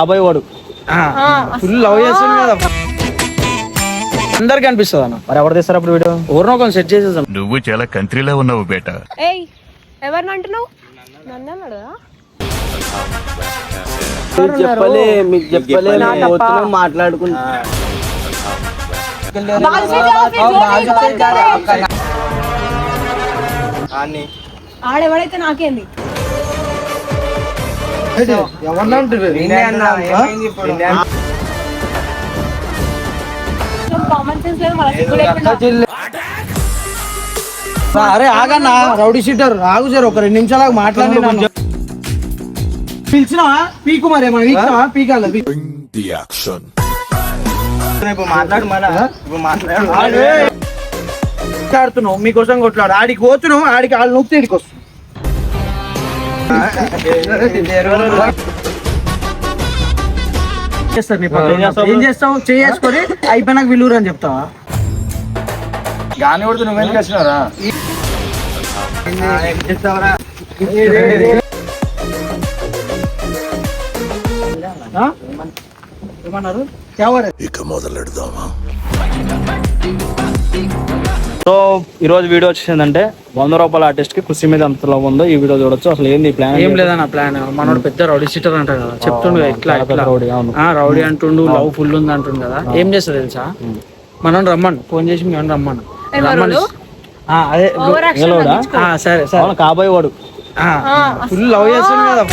అబ్బాయి వాడు. Full love చేస్తాను కదా. అందరికి అనిపిస్తుంది అన్న మరి ఎవరు తీస్తారు అప్పుడు వీడియో? ఎవరినో కొంచెం సెట్ చేసేసాం నువ్వు చాలా కంట్రీలో ఉన్నావు బేటా. ఏయ్ ఎవరిని అంటున్నావు? నన్ను అన్నాడు? కదా చెప్పలే మీకు చెప్పలే మాట్లాడుకుంటా ఆడెవడైతే నాకేంది? అరే ఆగన్నా రౌడీ షీటర్ ఆగు సార్ ఒక రెండు నిమిషాలు మాట్లాడి పిలిచినావా? పీకు మరి ఏమన్నా పీకినావా పీకాలి. ఇప్పుడు మాట్లాడు మళ్ళా. ఇప్పుడు మాట్లాడు. మీకోసం కొట్లాడు. ఆడికి పోతున్నావు ఆడికి వాళ్ళు నొక్కి ఇడికి వస్తుంది. ఏం చేస్తావు? చేసుకొని అయిపోయినాక విలువరు అని చెప్తావా? గాని కొడుతు నువ్వెందుకు వచ్చినారా ఆ? ఏమన్నారు? ఎవరు సో ఈ రోజు వీడియో వచ్చేసిందంటే వంద రూపాయల ఆర్టిస్ట్కి కృషి మీద ఎంత లవ్ ఉందో ఈ వీడియో చూడొచ్చు. అసలు ఏంది ప్లాన్ ఏం లేదన్న ప్లాన్ మనోడు పెద్ద రౌడీ సీటర్ అంట కదా. చెప్తుండు ఇట్లా రౌడీ, రౌడీ అంటుండు లవ్ ఫుల్ ఉంది అంటుండు కదా. ఏం చేస్తా తెలుసా? మనం రమ్మను. ఫోన్ చేసి మేము రమ్మను. అదే సరే సరే. కాబోయే వాడు. ఫుల్ లవ్ చేస్తాను కదా.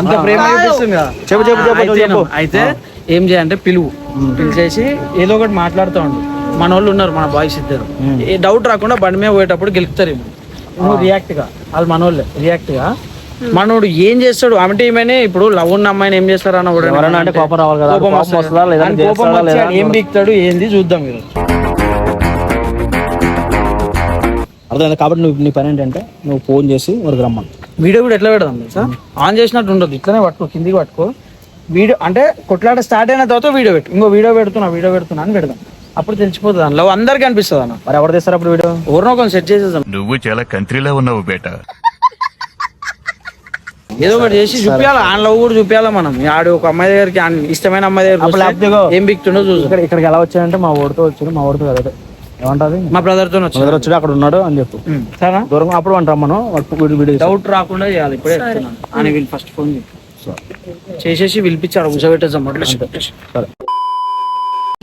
అంత ప్రేమ చూపిస్తుంది కదా. చెప్పు చెప్పు చెప్పు అయితే ఏం చేయాలంటే పిలువు. పిలిచేసి ఏదో ఒకటి మాట్లాడుతూ ఉండు. మన వాళ్ళు ఉన్నారు మన బాయ్స్ ఇద్దరు. ఏ డౌట్ రాకుండా బండి మీద పోయేటప్పుడు గెలుపుతారు ఏమో. నువ్వు రియాక్ట్గా. వాళ్ళు మనోళ్ళే రియాక్ట్గా. మనోడు ఏం చేస్తాడు? అంటే ఏమైనా ఇప్పుడు లవ్ ఉన్న అమ్మాయిని ఏం చేస్తారు అన్న కూడా ఎవరైనా అంటే కోపం రావాలి కదా. కోపం వస్తుందా. కోపం వచ్చి ఏం బీక్తాడు ఏంది చూద్దాం మీరు అర్థమైంది? కాబట్టి నువ్వు నీ పని ఏంటంటే నువ్వు ఫోన్ చేసి వాడికి రమ్మను. వీడియో కూడా ఎట్లా పెడదాం తెలుసా? ఆన్ చేసినట్టు ఉండదు ఇట్లనే పట్టుకో కిందికి పట్టుకో. వీడియో అంటే కొట్లాట స్టార్ట్ అయిన తర్వాత వీడియో పెట్టు. ఇంకో వీడియో పెడుతున్నా వీడియో పెడుతున్నా అని పెడదాం. అప్పుడు తెలిసిపోతుంది అన్న లవ్ అందరికి అనిపిస్తుంది అన్న. మరి ఎవరు తీస్తారు అప్పుడు వీడియో? ఎవరినో కొంచెం సెట్ చేసేద్దాం. నువ్వు చాలా కంట్రీలో ఉన్నావు బేటా. ఏదో ఒకటి చేసి చూపించాలి ఆయన లవ్ కూడా చూపించాలి మనం? ఆడు ఒక అమ్మాయి దగ్గరికి ఇష్టమైన అమ్మాయి దగ్గర. ఏం బిక్తుండో చూసు ఇక్కడ ఇక్కడికి ఎలా వచ్చాయంటే మా ఓడితో వచ్చాడు మా ఓడితో కదా ఏమంటారు మా బ్రదర్తో వచ్చి ఎదురు వచ్చాడు అక్కడ ఉన్నాడు అని చెప్పు. సరేనా? దూరం అప్పుడు వీడియో తీస్తాడు. డౌట్ రాకుండా చేయాలి ఇప్పుడే ఆయన వీళ్ళు ఫస్ట్ ఫోన్ చేసేసి పిలిపించి ఆడ కూర్చోబెట్టేసాం సరే.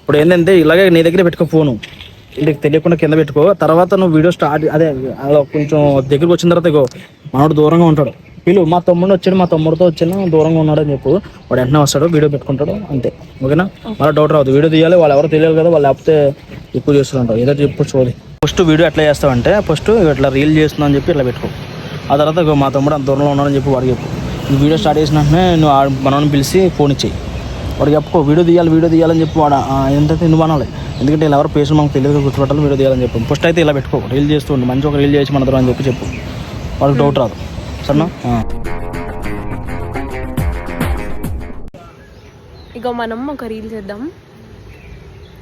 ఇప్పుడు ఏంటంటే ఇలాగే నీ దగ్గర పెట్టుకో ఫోను. ఇంటికి తెలియకుండా కింద పెట్టుకో. తర్వాత నువ్వు వీడియో స్టార్ట్ అదే అలా కొంచెం దగ్గరికి వచ్చిన తర్వాత ఇగో మనోడు దూరంగా ఉంటాడు. పిలు మా తమ్ముడు వచ్చాడు మా తమ్ముడితో వచ్చాను దూరంగా ఉన్నాడు అని చెప్పు. వాడు వెంటనే వస్తాడు వీడియో పెట్టుకుంటాడు అంతే. ఓకేనా? మళ్ళీ డౌట్ రావద్దు. వీడియో తీయాలి వాళ్ళు ఎవరు తెలియాలి కదా వాళ్ళు లేకపోతే ఎక్కువ చేస్తుంటారు ఏదో చెప్పు చూది ఫస్ట్ వీడియో ఎట్లా చేస్తావంటే ఫస్ట్ ఇట్లా రీల్ చేస్తున్నా అని చెప్పి ఇట్లా పెట్టుకో. ఆ తర్వాత ఇగో మా తమ్ముడు అంత దూరంలో ఉన్నాడని చెప్పి వాడికి చెప్పు. వీడియో స్టార్ట్ చేసిన వెంటనే నువ్వు ఆ మనోని పిలిచి ఫోన్ ఇచ్చేయి. వాడు చెప్పుకో వీడియో తీయాలి వీడియో తీయాలని చెప్పి వాడు. ఏంటంటే నువ్వు అనాలి. ఎందుకంటే ఇలా ఎవరు పేషెంట్ మనకు తెలియదు గుర్తుపట్టాలి వీడియో తీయాలని చెప్పి. ఫస్ట్ అయితే ఇలా పెట్టుకో రీల్ చేస్తుండు మంచి ఒక రీల్ చేసి మన అని చెప్పి చెప్పు. వాడికి డౌట్ రాదు. సరేనా. ఇగో మనం ఒక రీల్ చేద్దాం.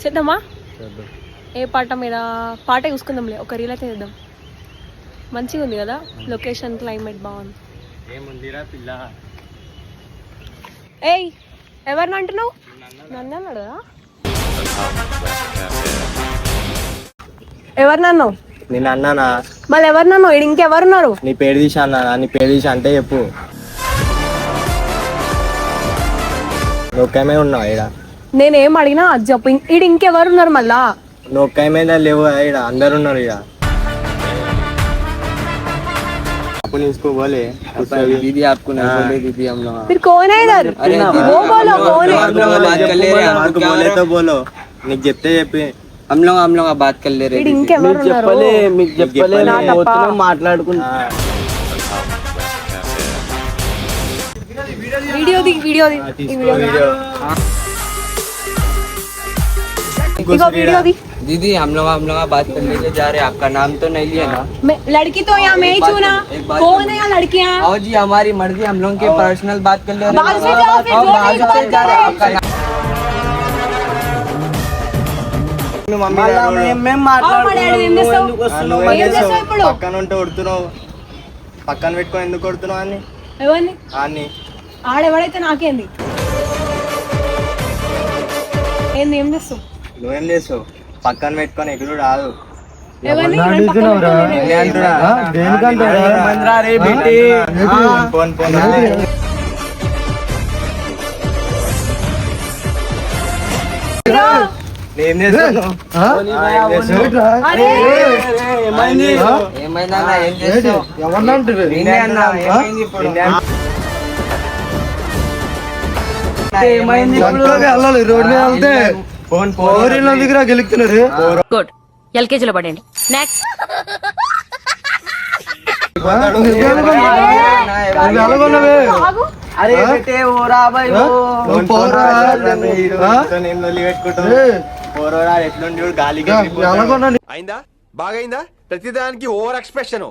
చేద్దామా? ఏ పాట మీద పాట చూసుకుందాంలే. ఒక రీల్ అయితే చేద్దాం. మంచిగా ఉంది కదా లొకేషన్ క్లైమేట్ బాగుంది. ఏయ్ ఎవరిని అంటున్నావు? నన్ను అన్నాడు కదా ఎవరిని అన్నావు? నేను అన్నానా? మళ్ళీ ఎవరిని అన్నావు? ఈడ ఇంకెవరున్నారు నీ పేరు తీసి అన్నా నీ పేరు తీసి అంటే చెప్పు. నొక్కమే ఉన్నావు ఈడ. నేనేం అడిగినా అది చెప్పు. ఇం- ఈడ ఇంకెవరున్నారు మళ్ళా? నొక్కమే లేవు ఈడ. అందరు ఉన్నారు ఈడ. अपन इसको बोले दीदी आपको नहीं बोले दीदी हम लोग फिर कौन है इधर वो बोलो कौन है आपको बोले तो बोलो నీకు చెప్తే చెప్పి हम लोग हम लोग बात कर ले रहे ఈడ ఇంకెవరున్నారు చెప్పలే మీకు చెప్పలే పోతున్నాం మాట్లాడుకుంటా వీడియో ది వీడియో ది ఈ video the. Ego video the दीदी हम लोग हम लोग बात करने के जा रहे हैं आपका नाम तो नहीं लिया ना मैं लड़की तो यहाँ मैं ही छू ना एक बात कौन है यहाँ लड़कियाँ आओ जी हमारी मर्जी हम लोग के पर्सनल बात कर ले रहे बाहर से जाओ फिर हम जो बाहर नहीं से बात जा कर रहे रहे हैं आपका नाम మమ్మీ మా డాడీ ఏం చేస్తావు ఏం చేస్తావు ఇప్పుడు పక్కన ఉంటే కొడుతున్నావు పక్కన పెట్టుకొని ఎందుకు కొడుతున్నావు అని ఎవరిని అన్ని ఆడెవడైతే నాకేంది ఏంది ఏం చేస్తావు నువ్వేం చేస్తావు పక్కన పెట్టుకొని ఎగురు రాదు. ఏమైందా? ఏమైంది రోడ్ మీద వెళ్తే. దగ్గర గెలుపుతున్నారు గుడ్ ఎల్కేజీలో పడండి నెక్స్ట్. అరే బాయ్ పోరోరా ఎట్లుండి అయిందా బాగైందా ప్రతిదానికి ఓవర్ ఎక్స్ప్రెషన్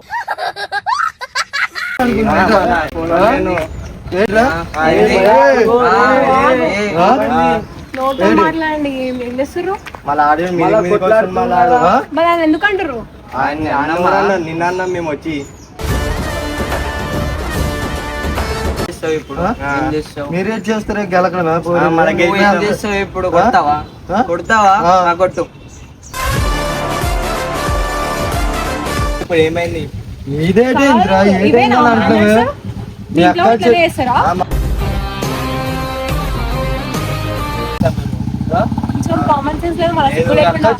నోట్లో మాట్లాడండి ఏం ఏం చేస్తుర్రు? మళ్ళీ ఆడి మళ్ళీ మరి ఆయన ఎందుకు అంటారు నిన్న అన్నాం మేము వచ్చి. చేస్తావు ఇప్పుడు? ఏం చేస్తావు? మీరేం చేస్తారే? గెలకడమే నువ్వు ఏం చేస్తావు? ఇప్పుడు? కొడతావా? కొడతావా? నా కొట్టు. ఇప్పుడు ఏమైంది? ఇవేనా manners? మీ ఇంట్లో ఇట్లనే చేస్తారా? కొంచెం కామన్ సెన్స్ లేదు మన సిగ్గు లేకుండా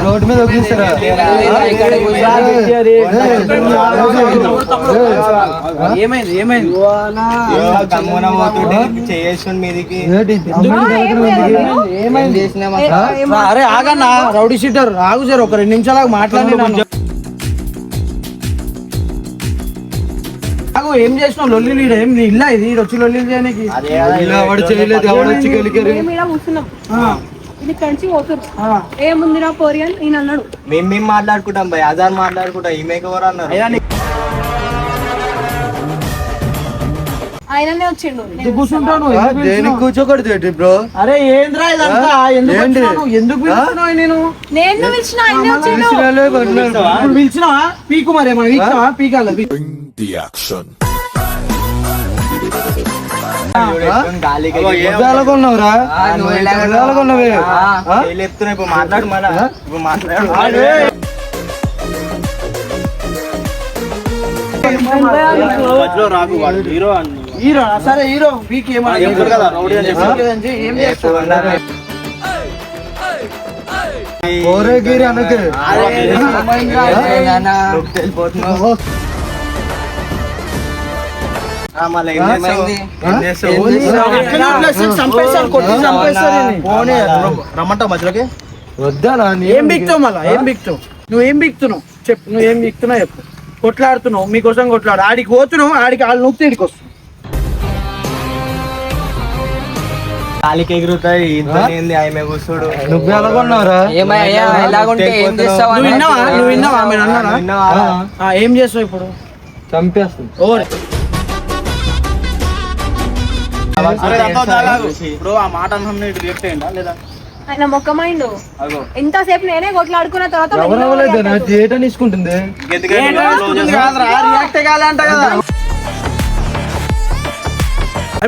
రోడ్ మీద వదిలిస్తారా ఏమైంది ఏమైంది అరే ఆగన్నా రౌడీ షీటర్ ఆగు సార్ ఒక రెండు నిమిషాలు మాట్లాడి ఆగు ఏం చేసినావు? లొల్లి లీడ ఏం నీ ఇల్లా ఇది? ఈడు వచ్చి లొల్లి చేయడానికి ఎవడు చేయలేదు ఎవడు వచ్చి గెలికారు మేము కూర్చున్నాం. ఇది కంచి పోరి అని ఈయన అన్నాడు. మేము మేము మాట్లాడుకుంటాం భయ్ ఆధార్ మాట్లాడుకుంటాం ఈమె ఎవరు అన్నారు? ఆయననే వచ్చిండు. దేనికి కూర్చోకూడదు బ్రో? అరే ఏంద్రా ఇదంతా? ఎందుకు ఏంటి? ఎందుకు నేను నేను పిలిచిన ఆయనే వచ్చిండు. ఇప్పుడు పిలిచినావా? పీకు మరి ఏమన్నా పీకాల ఆ, నువ్వు ఎలాగ ఆ. చెప్తున్నా ఇప్పుడు మాట్లాడు మళ్ళా. ఇప్పుడు మాట్లాడు. మధ్యలో రాకు వాడు హీరో హీరో సరే హీరో పీకి ఏమన్నా చెప్తారు కదా, రౌడీ అని చెప్పి. ఏం చేస్తావు? ఓరేగిరి అనకు. మధ్యలోకి వద్దా ఏం బిక్తావు మళ్ళా? ఏం బిక్తావు? నువ్వు ఏం బిక్తున్నావు? చెప్పు నువ్వు ఏం బిక్తున్నావు చెప్పు. కొట్లాడుతున్నావు మీకోసం కొట్లాడు. ఆడికి పోతున్నావు ఆడికి వాళ్ళు నొక్కి ఇడికి వస్తున్నావు ఎగురుతాయి ఆమె కూర్చోడు. నువ్వు ఎలాగొన్నావురా ఏమయ్యా ఎలాగుంటే ఏం చేస్తావు నువ్వు అన్న? విన్నావా? నువ్వు విన్నావా? ఆమె అన్నారా విన్నావా? ఆ, ఏం చేస్తావు ఇప్పుడు? చంపేస్తుంది. ఓరే. ఇప్పుడు ఆ మాట లేదా? ఆయన మొక్కమైండు. ఎంతసేపు నేనే కొట్లాడుకున్న తర్వాత తీసుకుంటుంది. రియాక్ట్ కాలంట కదా.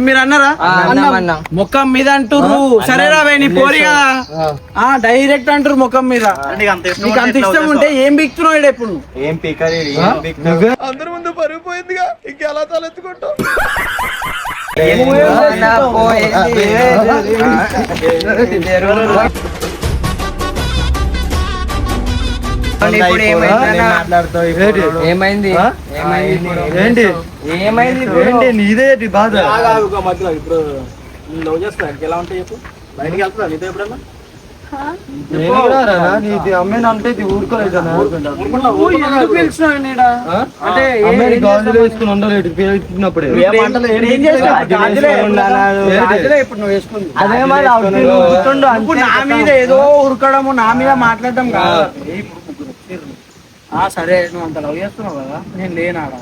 మీరు అన్నారా? ఆ, అన్నాం, అన్నాం. ముఖం మీద అంటుర్రు. సరేరా నీ పోరి కదా. ఆ. డైరెక్ట్ అంటారు ముఖం మీద. నీకు అంత ఇష్టం ఉంటే ఏం బిక్తున్నావు ఈడ ఇప్పుడు? ఏం పీకరి? అందరి ముందు పరుగు పోయిందిగా ఇంకెలా తలెత్తుకుంటావు? ఇప్పుడు. ఏమైంది ఏమైంది? ఏంటి? ఏమైంది? ఏంటి నీదేటి బాధ? మధ్యలో ఇప్పుడు లవ్ చేస్తా ఎలా ఉంటాయి చెప్పు? బయటికి వెళ్తా నీతో ఎప్పుడన్నా? నీది అంటే ఊరుకోలేదు? అంటే గాజులు వేసుకుని అదే ఇప్పుడు నా మీద ఏదో ఉరకడము నా మీద మాట్లాడడం కాదు. ఏ ఇప్పుడు ముగ్గురు వచ్చిర్రు. ఆ సరే నువ్వు అంత లవ్ చేస్తున్నావు కదా నేను లేనాడా?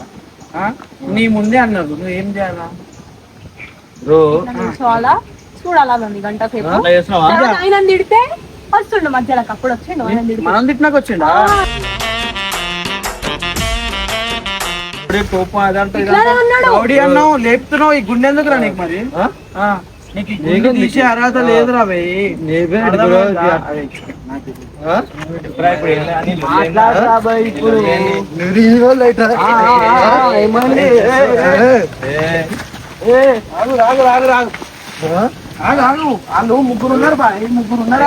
నీ ముందే అన్నారు నువ్వు ఏం చేయాలా? నన్ను చూడాలా చూడాలా నన్ను గంట సేపు? ఆయన తిడితే వస్తుండు మధ్యలో అప్పుడు వచ్చిండు ఆయన తిరిగి. మనం తిట్టినాక వచ్చిండా? ఇప్పుడే కోపం అదంతా రౌడీ అన్నావు లేపుతున్నావు ఈ గుండె ఎందుకు రా నీకు మరి? ఆ, నీకు తీసే అర్హత లేదురా భయ్ ఆగు రాగు రాగు రాగు ఆగు ఆగు. వాళ్ళు ముగ్గురు ఉన్నారు బాయ్ ముగ్గురు ఉన్నారు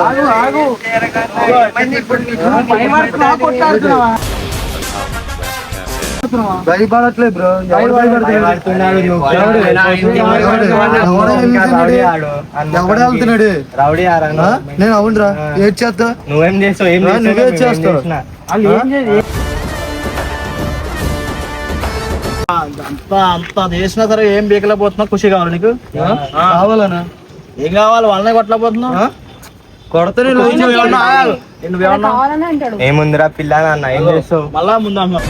ఆగు ఆగు. కొట్లాడుతున్నావా? భయపడట్లే బ్రో. ఎవడు ఎవడే వెళ్తున్నాడు? రౌడీ? నేను అవునరా? ఏడ్ చేస్తా? నువ్వేం చేస్తావు? ఏం నువ్వే చేస్తావు. ఏం అంత అంత చేసినా సరే ఏం బీకలేకపోతున్నావు? ఖుషి కావాలి నీకు? కావాలనా? ఏం కావాలి? వాళ్ళనే కొట్టలేకపోతున్నావు? కొడతానే నువ్వేమన్నా ఏముందిరా పిల్ల అన్న? ఏం చేస్తావు? మళ్ళా ముందు అన్నా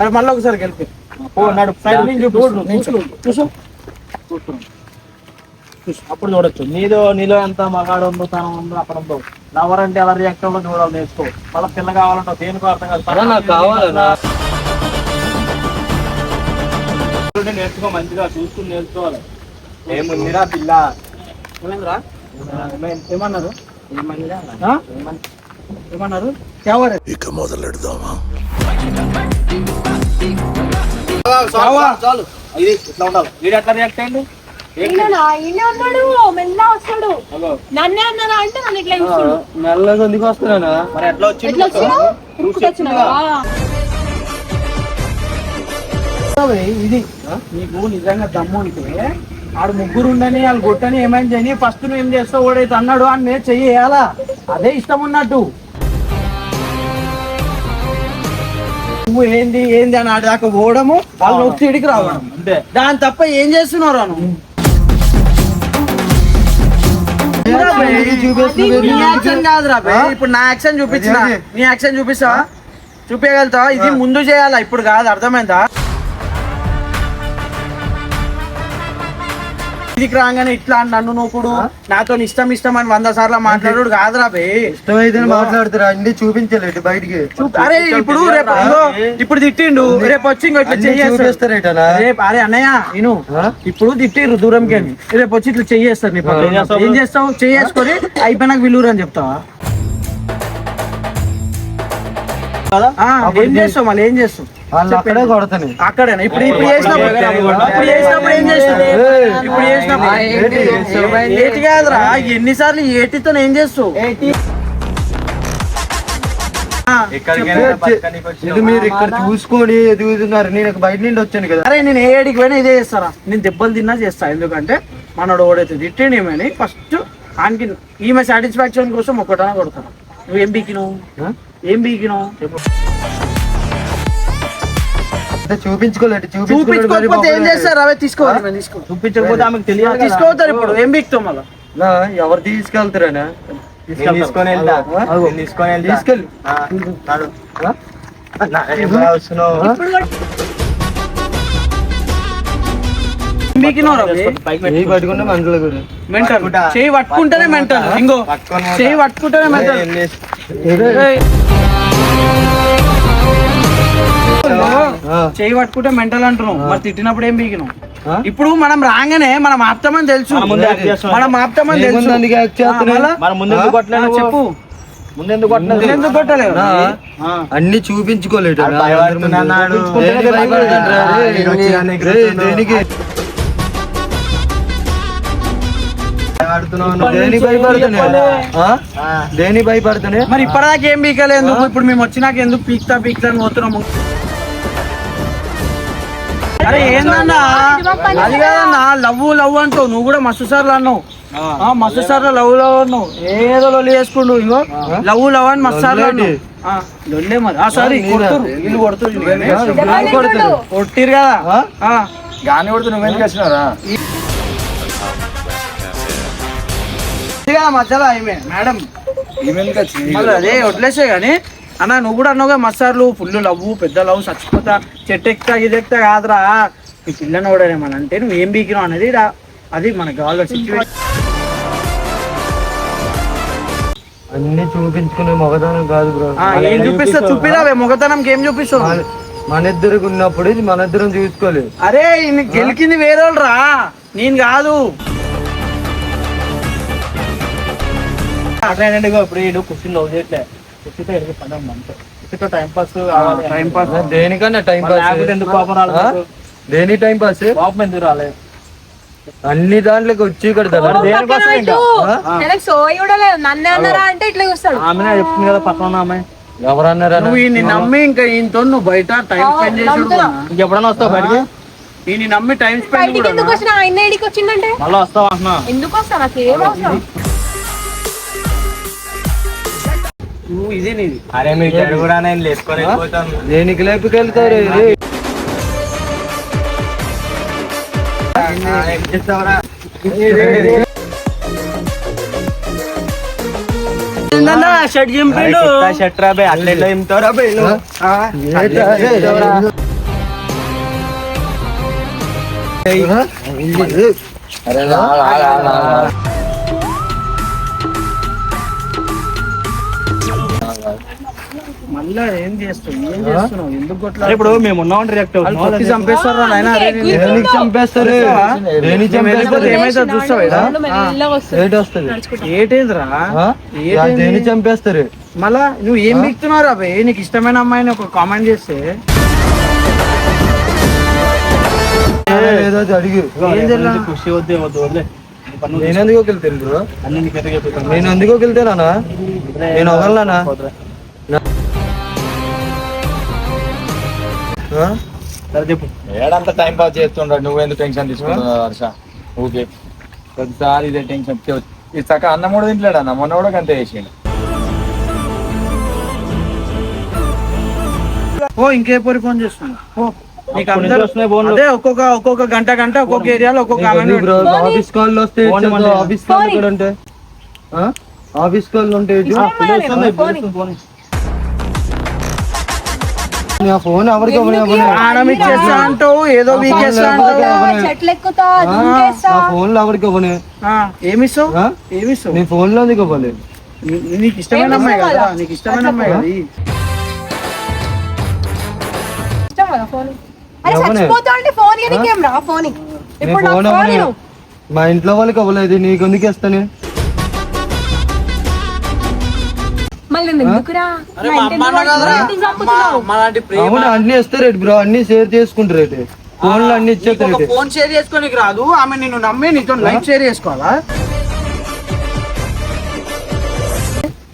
అరే మళ్ళీ ఒకసారి గెలిపి ఓ నడు సైడ్ నుంచి. కూర్చో. అప్పుడు చూడొచ్చు. నీదో నీలో ఎంత మగాడు ఉందో తనం ఉందో అక్కడ ఉందో. లవర్ అంటే ఎలా రియాక్ట్ అవ్వడం చూడాలి నేర్చుకో. మళ్ళీ పిల్ల కావాలంటే దేనికో అర్థం కాదు. నాకు కావాలనా నేర్చుకో మంచిగా చూసుకుని నేర్చుకోవాలి. ఏముందిరా పిల్ల? ఏమైందిరా? ఏమై- ఏమన్నారు? ఏమన్నారు? కేవడే చాలు, చాలు. ఇది ఇట్లా ఉండాలి. వీడు ఎట్లా రియాక్ట్ అయ్యండి? మెల్లగా ఎందుకు వస్తున్నానా మరి ఎట్లా వచ్చింది? ఇది నీకు నిజంగా దమ్ము ఉంటే ఆడు ముగ్గురు ఉండని వాళ్ళు కొట్టని ఏమైనా చేయని ఫస్ట్ నువ్వు ఏం చేస్తావు? ఓడైతే అన్నాడు అని నేను చెయ్యాలా అదే ఇష్టం ఉన్నట్టు. నువ్వు ఏంది ఏంది అని ఆడి దాకా పోవడము వాళ్ళు ఇడికి రావడం అంతే. దాని తప్ప ఏం చేస్తున్నారు నువ్వు నీ యాక్షన్ కాదురా బే. ఇప్పుడు నా యాక్షన్ చూపించిన. నీ యాక్షన్ చూపిస్తావా? చూపించగలుగుతావా? ఇది ముందు చేయాలా? ఇప్పుడు కాదు అర్థమైందా? ఇదికి రాగానే ఇట్లా నన్ను నూకుడు. నాతో ఇష్టం ఇష్టం అని వంద సార్లు మాట్లాడు కాదురా ఇష్టమైతే మాట్లాడుతారా అన్ని చూపించలేదు బయటికి. అరే ఇప్పుడు రేపు ఇప్పుడు తిట్టిండు. రేపు వచ్చి రేపు అరే అన్నయ్య నేను? ఇప్పుడు తిట్టిర్రు దూరంకి రేపు వచ్చి ఇట్లా చెయ్యేస్తారు నీ. ఏం చేస్తావు? చెయ్యేసుకొని అయిపోయినాక విలువరు అని చెప్తావా? ఆ, ఏం చేస్తావు మళ్ళీ? ఏం చేస్తావు? వాళ్ళు అక్కడే కొడతాను. అక్కడేనా ఇప్పుడు ఇప్పుడు చేసినప్పుడు ఇప్పుడు చేసినప్పుడు ఏం చేస్తావు? ఇప్పుడు చేసినప్పుడు ఏటి? కాదురా? ఎన్నిసార్లు ఏటితో ఏం చేస్తావు? ఇది మీరు ఇక్కడ చూసుకొని ఎదుగుతున్నారు నేను బయట నుండి వచ్చాను కదా. అరే నేను ఏ ఏడికి పోయినా ఇదే చేస్తారా? నేను దెబ్బలు తిన్నా చేస్తా. ఎందుకంటే మనోడు ఓడైతే తిట్టిండు ఏమని? ఫస్ట్ ఆయనకి ఈమె సాటిస్ఫాక్షన్ కోసం ఒక్కటన కొడతాను. నువ్వు ఏం బీకినావు ఏం బీకినావు చెప్పు అంటే చూపించుకోలేదు చూపించుకోకపోతే ఏం చేస్తారు? అవే తీసుకోవాలి చూపించకపోతే ఆమెకు ఇప్పుడు. ఏం మళ్ళా? ఎవరు తీసుకెళ్తారనా? తీసుకొని వెళ్తా. తీసుకొని వెళ్తా. తీసుకెళ్ళి. చేయి పట్టుకుంటేనే మెంటల్. ఇంకో. చేయి పట్టుకుంటేనే మెంటల్. చేయి పట్టుకుంటే మెంటల్ అంటున్నావు మరి తిట్టినప్పుడు ఏం ఆ? ఇప్పుడు మనం రాగానే మనం ఆప్తామని తెలుసు. మనం ఆప్తామని తెలుసు. ఏముంది అందుకే act దేనికి భయపడుతున్నా మరి ఇప్పటిదాకా ఏం పీకలేదు ఎందుకు? ఇప్పుడు మేము వచ్చినాక ఎందుకు పీక్తా పీక్తా అని పోతున్నాము? అరే ఏందన్నా? అది కాదన్నా లవ్ లవ్ అంటావు. నువ్వు కూడా మస్తు సార్లు అన్నావు. ఆ, మస్తు సార్లు లవ్ లవ్ అన్నావు. ఏదో లొల్లి చేసుకుండు ఇంకో లవ్ లవ్ అని మస్తు సార్లు అన్నావు. లొల్లే మరి. సారీ కొడుతురు. వీళ్ళు. కొట్టిరు కదా. గాని కొడుతూ నువ్వెందుకు వచ్చినావురా మధ్యలో మేడం మళ్ళీ అదే వదిలేసే గానీ అన్న నువ్వు కూడా అన్నావుగా మసార్లు ఫుల్ లవ్వు పెద్ద లవ్ చచ్చిపోతా చెట్టు ఎక్కుతా ఇది ఎక్కుతా కాదురా. ఈ పిల్లని ఓడేమని అంటే నువ్వు ఏం బీకినావు అనేది ఈడ- అది మనకు కావాలి సిచ్యువేషన్ అన్ని చూపించుకునే మొగదానం కాదు బ్రో ఆ, ఏం చూపిస్తావు? చూపిరావే మొగతనంకి ఏం చూపిస్తావు? మన ఇద్దరికి ఉన్నప్పుడు ఇది మన ఇద్దరం చూసుకోలేదు. అరే గెలికింది వేరే రా నేను కాదు. ఇగో ఇప్పుడు వీడు కుర్చీని లవ్ చేయట్లే కుర్చీతో అంతే. కుర్చీతో టైం పాస్ కావాలి టైం పాస్ దేనికన్నా టైం పాస్ ఎందుకు కోపం? రాలేదు దేని టైం పాస్ కోపం ఎందుకు రాలేదు? అన్ని దాంట్లోకి వచ్చి ఎవరన్నారా నువ్వు ఈయన్ని నమ్మి ఇంకా ఈయనతో నువ్వు బయట టైం స్పెండ్ చేసి. ఇంకెప్పుడైనా వస్తావు బయటికి? ఈయన నమ్మి టైం స్పెండ్ ఎందుకు వచ్చిన? ఆయన ఐడికి వచ్చిందంటే? మళ్ళీ వస్తావు అంటున్నా? ఎందుకు వస్తా నాకు ఏం నువ్వు ఇదే అరే కూడా నేను దేనికి లేపుకెళ్తారు. రే షర్ట్ చింపిండు? షర్ట్ రా బే అట్లా ఎట్లా దింపుతావురా బే? ఏట్రా, ఏ, మళ్ళా ఏం చేస్తావు ఏం చేస్తున్నావు? ఎందుకు కొట్లా ఇప్పుడు మేము ఉన్నాం రియాక్ట్ చంపేస్తారా దేనికి చంపేస్తారు. దేనికి చంపేస్తారు. ఏమైతే చూస్తావు ఈడ? మెల్లగా వస్తుంది ఏటి వస్తుంది ఏటేంద్రా? ఆ? ఏంటి? దేని చంపేస్తారు? మళ్ళా నువ్వు ఏం బిక్తున్నావు అబ్బాయి నీకు ఇష్టమైన అమ్మాయిని ఒక కామెంట్ చేస్తే. ఏదో అడిగి? ఖుషి వద్దు వద్దు నేను ఎందుకు వెళ్తాను. నేను ఎందుకు వెళ్తానా నేను ఒకళ్ళనా సరే చెప్పు. ఏడంతా టైం పాస్ చేస్తుండ్రా నువ్వెందుకు టెన్షన్ తీసుకుంటున్నావు హర్ష? ఓకే ప్రతిసారి ఇదే టెన్షన్ ఈ చక్క అన్నం కూడా తింటలేడు అన్న? మొన్న కూడా అంతే చేసిండు. ఓ ఇంకే పోరి ఫోన్ చేస్తున్నా. ఓ అందరూ వస్తున్నాయి ఫోన్లు. అదే ఒక్కొక్క ఒక్కొక్క గంట గంట ఒక్కొక్క ఏరియాలో ఒక్కొక్క ఆఫీస్ కాల్ వస్తే ఫోన్. ఆఫీస్ కాల్ కూడా ఉంటాయి ఆ? ఆఫీస్ కాల్ ఉంటాయి నా ఫోన్ ఎవరికి ఇచ్చేస్తా అంటావు ఏదో వీకేస్తా అంటావు. చెట్లు ఎక్కుతా ఆ? దుంకేస్తా నా ఫోన్లో ఎవరికి ఇవ్వను? ఆ, ఏమిస్తావు? ఆ? ఏమిస్తావు? నీ ఫోన్లో ఎందుకు ఇవ్వాలి నీకు ఇష్టమైన అమ్మాయి కదా నీకు అమ్మాయి కదా. మా ఇంట్లో వాళ్ళకి ఇవ్వలేదు నీకు ఎందుకు ఇస్తాను? అవును అన్ని ఇస్తారు బ్రో అన్ని షేర్ చేసుకుంటారు రేటు. ఫోన్లో అన్ని ఇచ్చేస్తారు ఫోన్ షేర్ చేసుకోనికి రాదు ఆమె నిన్ను నమ్మి నీతో లైఫ్ షేర్ చేసుకోవాలా?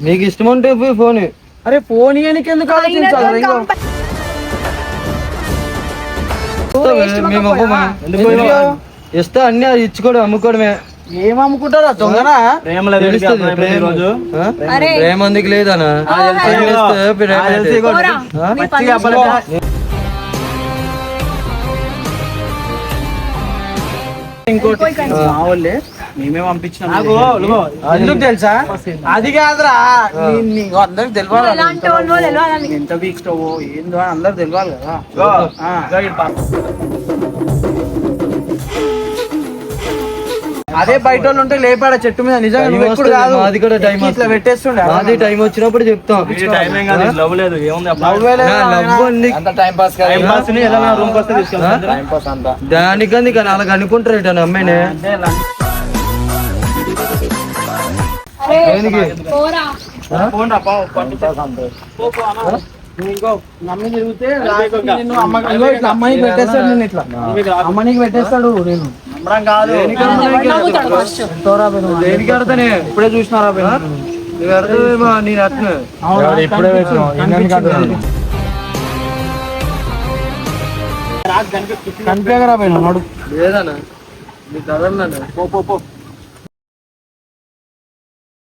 నీకు ఇష్టం ఉంటే పోయి ఫోన్ అరే ఫోన్ ఎందుకు ఆలోచించాలి? మేము? ఇస్తా అన్ని అది ఇచ్చుకోవడం అమ్ముకోవడమే. ఏం అమ్ముకుంటారా దొంగనా? ప్రేమ. ప్రేమ అందుకు లేదనా. ఇంకోటి. వాళ్ళే. మేమే పంపించినాం ఎందుకు తెలుసా? అది కాదురా. నీకు అందరికి తెలియాలి. ఎంత వీక్ స్టవ్ ఏందో అని అందరికి తెలియాలి కదా. అదే బయట వాళ్ళు ఉంటే లేపాడ చెట్టు మీద? నిజంగా ఎప్పుడు కాదు. మాది కూడా టైం ఇట్లా. పెట్టేస్తుండే. మాది టైం వచ్చినప్పుడు చెప్తాం. వీడి టైం ఏం కాదు లవ్ లేదు ఏముంది ఉంది. అంత టైం పాస్ టైం పాస్ని ఏదైనా రూమ్ వస్తే టైం పాస్ అంతా. దానికని కానీ అలాగ అనుకుంటారు ఇటు అమ్మాయిని. దేనికి? పోరా. ఫోన్ రా, పో. పో, ఇంకో నమ్మి తిరిగితే లాస్ట్కి నిన్ను అమ్మ- ఇగో ఇట్లా అమ్మాయికి పెట్టేస్తాడు నేను ఇట్లా. అమ్మనికి పెట్టేస్తాడు నేను. నమ్మడం కాదు. దేనికి ఇప్పుడే చూసినారా నేను? ఇప్పుడే. కనిపించగరా పోయినా నడు లేదన్నా. నీకు పో, పో.